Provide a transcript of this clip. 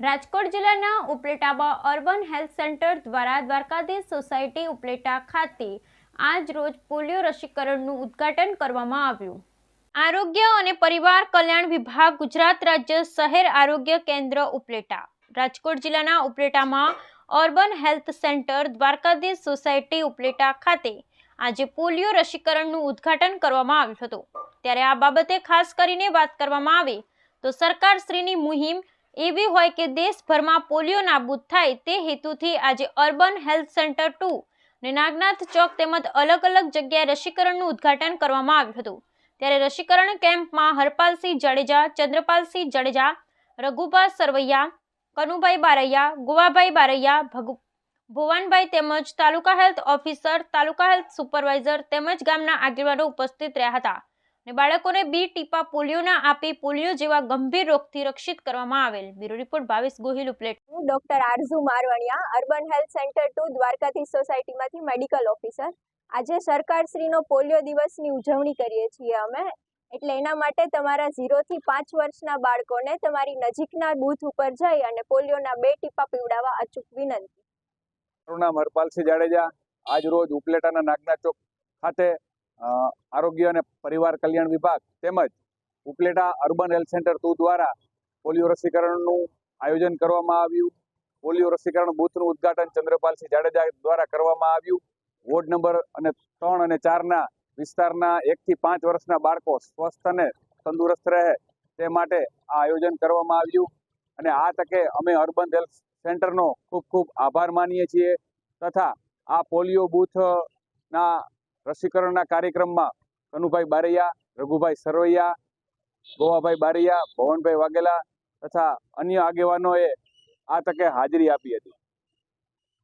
રાજકોટ જિલ્લાના ઉપલેટામાં urban health centre દ્વારા દ્વારકાધીશ સોસાયટી ઉપલેટા ખાતે આજ રોજ પોલિયો રસીકરણનું ઉદ્ઘાટન કરવામાં આવ્યું. આરોગ્ય અને પરિવાર કલ્યાણ વિભાગ ગુજરાત રાજ્ય શહેર આરોગ્ય કેન્દ્ર ઉપલેટા. રાજકોટ જિલ્લાના ઉપલેટામાં urban health centre Dwarkadhish society Upleta ખાતે આજે પોલિયો રસીકરણનું ઉદ્ઘાટન કરવામાં આવ્યું હતું. ત્યારે આ બાબતે ખાસ કરીને વાત કરવામાં આવે તો સરકારશ્રીની મુહિમ એવી હોય કે દેશભરમાં પોલિયો નાબૂદ થાય તે હેતુથી આજે અર્બન હેલ્થ સેન્ટર ટુ અને નાગનાથ ચોક તેમજ અલગ અલગ જગ્યાએ રસીકરણનું ઉદ્ઘાટન કરવામાં આવ્યું હતું. ત્યારે રસીકરણ કેમ્પમાં હરપાલસિંહ જાડેજા, ચંદ્રપાલસિંહ જાડેજા રઘુભા સરવૈયા, કનુભાઈ બારૈયા, ગોવાભાઈ બારૈયા, ભગુ, ભુવનભાઈ તેમજ તાલુકા હેલ્થ ઓફિસર, તાલુકા હેલ્થ સુપરવાઇઝર તેમજ ગામના આગેવાનો ઉપસ્થિત રહ્યા હતા. અને બાળકોને બી ટીપા પોલિયોના આપી પોલિયો જેવા ગંભીર રોગથી રક્ષિત કરવામાં આવેલ. Bureau report Bhavesh Gohil Upleta. હું doctor Arzoo Marvaniya urban health centre two દ્વારકાથી સોસાયટીમાંથી મેડિકલ ઓફિસર. આજે સરકારશ્રીનો પોલિયો દિવસની ઉજવણી કરીએ છીએ અમે. એટલે એના માટે તમારા ઝીરોથી પાંચ વર્ષના બાળકોને તમારી નજીકના બૂથ ઉપર જઈ અને પોલિયોના બે ટીપા પીવડાવવા અચૂક વિનંતી. મારું નામ હરપાલસિંહ જાડેજા. આજ રોજ ઉપલેટાના નાગના ચોક ખાતે આરોગ્ય અને પરિવાર કલ્યાણ વિભાગ તેમજ Upleta urban health centre two દ્વારા પોલિયો રસીકરણનું આયોજન કરવામાં આવ્યું. પોલિયો રસીકરણ બૂથનું ઉદ્ઘાટન ચંદ્રપાલસિંહ જાડેજા દ્વારા કરવામાં આવ્યું. વોર્ડ નંબર અને ત્રણ અને ચારના વિસ્તારના એકથી પાંચ વર્ષના બાળકો સ્વસ્થ અને તંદુરસ્ત રહે તે માટે આ આયોજન કરવામાં આવ્યું. અને આ તકે અમે અર્બન હેલ્થ સેન્ટરનો ખૂબ ખૂબ આભાર માનીએ છીએ. તથા આ પોલિયો બૂથના રસીકરણના કાર્યક્રમમાં કનુભાઈ બારૈયા, રઘુભાઈ સરવૈયા, ગોવાભાઈ બારૈયા, ભવનભાઈ વાઘેલા તથા અન્ય આગેવાનોએ આ તકે હાજરી આપી હતી.